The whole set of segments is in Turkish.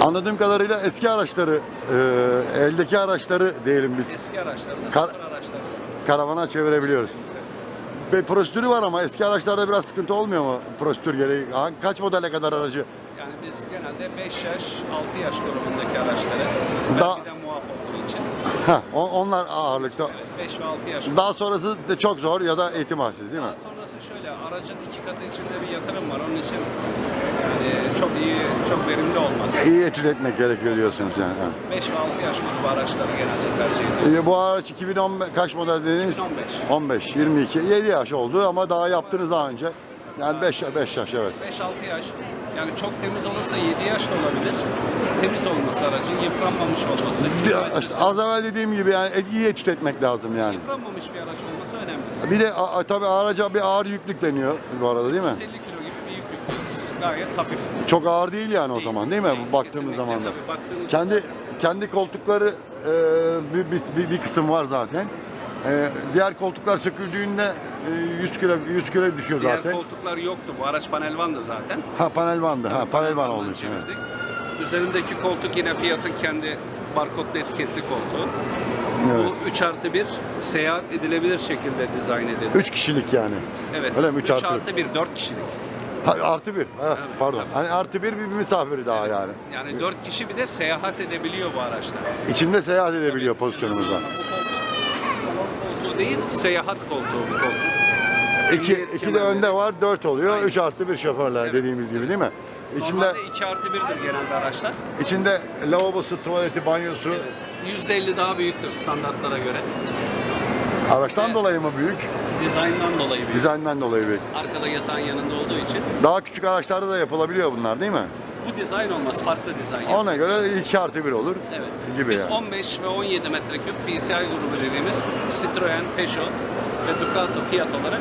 Anladığım kadarıyla eski araçları, e, eldeki araçları diyelim biz Eski araçlarında Kar- sıfır araçları. karavana çevirebiliyoruz. Ve prosedürü var ama eski araçlarda biraz sıkıntı olmuyor mu prosedür gereği? Ha, Kaç modele kadar aracı? Yani biz genelde 5 yaş, 6 yaş grubundaki araçları Daha- vergiden muaf olduğu için Heh, on- onlar ağırlıkta. evet, 5 ve 6 yaş Daha sonrası da çok zor ya da eğitim halsiz değil mi? Daha sonrası şöyle, aracın iki katı içinde bir yatırım var. Onun için çok iyi, çok verimli olmaz. İyi etüt etmek gerekiyor diyorsunuz yani. evet. 5 ve 6 yaş grubu araçları genelde tercih ediyoruz. E, bu araç 2010 kaç model dediniz? 2015. 15, 22, 7 yaş oldu ama daha yaptınız daha önce. Yani 5, 5 yaş evet. 5-6 yaş. Yani çok temiz olursa 7 yaş da olabilir. Temiz olması aracın, yıpranmamış olması. Bir- işte az evvel dediğim gibi yani iyi etüt etmek lazım yani. Yıpranmamış bir araç olması önemli. Bir de a- tabii araca bir ağır yüklük deniyor bu arada değil mi? 150 kilo Gayet hafif. Çok ağır değil yani o Değil, zaman değil mi? değil, Baktığımız kesinlikle zaman da. tabii, baktığımız Kendi kendi koltukları e, bir, bir, bir, bir kısım var zaten. E, diğer koltuklar söküldüğünde e, 100 kilo 100 kilo düşüyor Diğer zaten. koltuklar yoktu. Bu araç panel vandı zaten. Ha panel vandı. Ha panel van olduğu için. evet. çevirdik. Üzerindeki koltuk yine Fiat'ın kendi barkodlu etiketli koltuğu. Evet. Bu 3 artı 1 seyahat edilebilir şekilde dizayn edildi. 3 kişilik yani. evet. öyle mi? Üç 3 artı artı 1 4 kişilik. Ha, artı bir. Ha, pardon. tabii. Hani artı bir bir misafiri daha yani. Yani 4 kişi bir de seyahat edebiliyor bu araçlar. İçinde seyahat edebiliyor pozisyonumuzda. Salon koltuğu değil, seyahat koltuğu bu koltuk. İki, Emniyet iki de kemerleri. önde var, dört oluyor. Aynen. Üç artı bir şoförler Evet. dediğimiz gibi değil mi? İçinde, Normalde 2 artı 1'dir genelde araçlar. içinde lavabosu, tuvaleti, banyosu. %50 daha büyüktür standartlara göre. Araçtan Evet. dolayı mı büyük? Dizayndan dolayı büyük. Dizayndan dolayı büyük. Arkada yatağın yanında olduğu için Daha küçük araçlarda da yapılabiliyor bunlar değil mi? bu dizayn olmaz. Farklı dizayn. Ona göre iki artı bir olur. Evet. Gibi Biz yani. 15 ve 17 metreküp PCI grubu dediğimiz Citroen, Peugeot ve Ducato Fiat olarak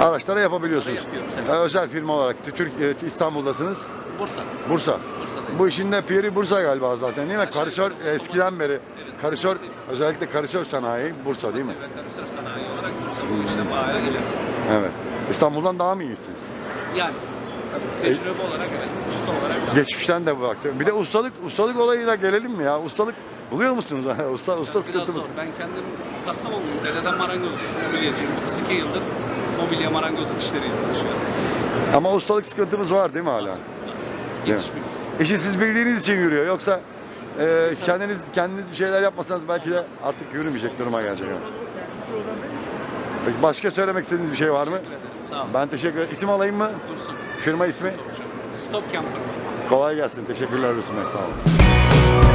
Araçlara yapabiliyorsunuz. Yapıyoruz, evet. Özel firma olarak Türk e, İstanbul'dasınız. Bursa. Bursa. Bursa'dayız. Bu işin de piri Bursa galiba zaten değil mi? Aşağı Karisör yukarı eskiden beri. Evet. Karisör özellikle karisör sanayi Bursa değil mi? Ve karisör sanayi olarak Bursa bu işte bayağı ileriz. Evet. İstanbul'dan daha mı iyisiniz? Yani tabii tecrübe olarak evet, usta olarak da. Geçmişten de baktım. Bir de ustalık ustalık olayına gelelim mi ya? Ustalık buluyor musunuz? usta usta Yani biraz sıkıntımız. zor. Ben kendim Kastamonluyum. Dededen marangoz mobilyacıyım. 32 yıldır mobilya marangozluk işleriyle uğraşıyorum. Ama ustalık sıkıntımız var değil mi hala? Yetişmiyor. İşi siz bildiğiniz için yürüyor. Yoksa e, kendiniz kendiniz bir şeyler yapmasanız belki de artık yürümeyecek duruma gelecek. yani. Peki başka söylemek istediğiniz bir şey var mı? Teşekkür ederim. Sağ olun. Ben teşekkür ederim. İsim alayım mı? Dursun. Firma ismi? Stop Camper. Kolay gelsin. Teşekkürler Dursun Bey. Sağ olun.